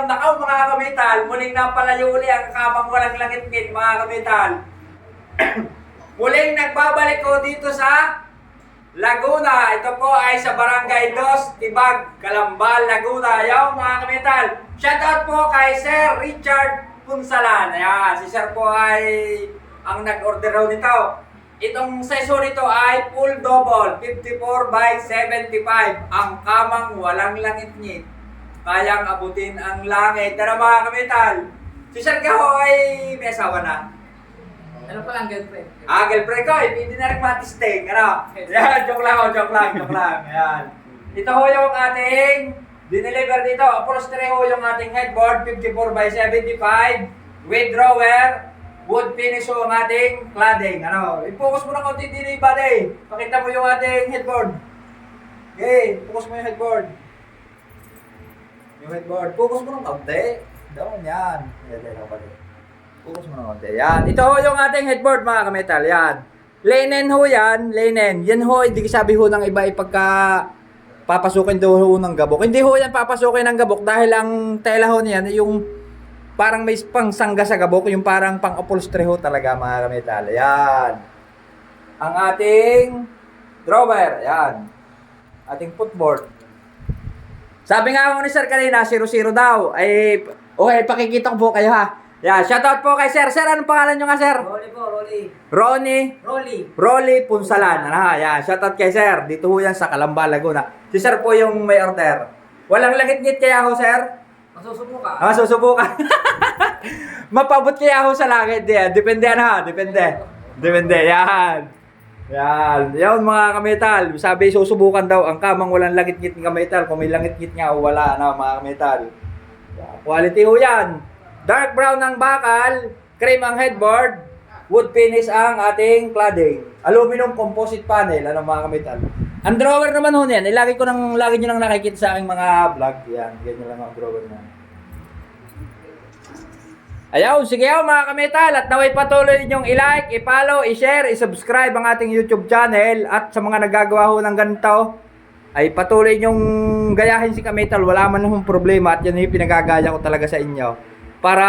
ngayon, nakaw mga kamital, muling napalayo uli ang kamang walang langit-ngit mga kamital. muling nagbabalik ko dito sa Laguna. Ito po ay sa Barangay Dos, Tibag, Calambal, Laguna. Ayaw mga kamital. Shoutout po kay Sir Richard Punsalan. Ayan, si Sir po ay ang nag-order raw nito. Itong seso nito ay full double, 54 by 75. Ang kamang walang langit-ngit. Kayang abutin ang langit. Tara mga kamital. Si Sir Gaho ay may asawa na. Ano pa lang girlfriend? Ah, girlfriend ko, eh, pwede na rin matisting. Ano? Yan, joke lang, oh, joke lang, joke lang. Yan. Ito ho yung ating dineliver dito. Upholstery ho yung ating headboard, 54 by 75. With drawer, wood finish ho ang ating cladding. Ano? I-focus mo na konti din yung body. Pakita mo yung ating headboard. Okay, focus mo yung headboard. Yung headboard. Focus mo ng kaunti. Down, yan. Yan, yan, yan. Focus mo ng kaunti. Yan. Ito ho yung ating headboard mga kametal. Yan. Linen ho yan. Linen. Yan ho, hindi sabi ho ng iba ipagka papasukin daw ho ng gabok. Hindi ho yan papasukin ng gabok dahil ang tela ho niyan yung parang may pang sangga sa gabok, yung parang pang upholstery ho talaga mga kametal. Yan. Ang ating drawer. Yan. Ating footboard. Sabi nga ako ni Sir kanina, 0-0 daw. Ay, okay, pakikita ko po kayo ha. Yeah, shoutout po kay Sir. Sir, anong pangalan nyo nga, Sir? Rolly po, Rolly. Ronnie Rolly. Rolly Punsalan. Ano ha? Yan, shoutout kay Sir. Dito ho yan sa Calamba, Laguna. Si Sir po yung may order. Walang langit-ngit kaya ho, Sir? Masusubukan. Ah, susubukan. Mapabot kaya ho sa langit. Yan. Depende yan ha. Depende. Depende. Yan. Yan. Yan mga kametal. Sabi susubukan daw ang kamang walang langit-ngit ng kametal. Kung may langit-ngit nga o wala na mga kametal. Quality ho yan. Dark brown ang bakal. Cream ang headboard. Wood finish ang ating cladding. Aluminum composite panel. Ano mga kametal. Ang drawer naman ho niyan. Ilagi ko nang lagi nyo nang nakikita sa aking mga vlog. Yan. Ganyan lang ang drawer na. Ayaw, sige ayaw mga kametal at naway patuloy ninyong i-like, i-follow, i-share, i-subscribe ang ating YouTube channel at sa mga nagagawa ho ng ganito ay patuloy nyong gayahin si Kametal, wala man hong problema at yan yung pinagagaya ko talaga sa inyo. Para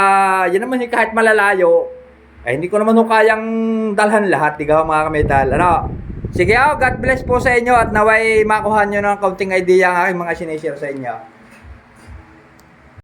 yan naman kahit malalayo, ay hindi ko naman ho kayang dalhan lahat, di ka mga Kametal. Ano? Sige oh, God bless po sa inyo at naway makuha nyo ng kaunting idea ang aking mga sinishare sa inyo.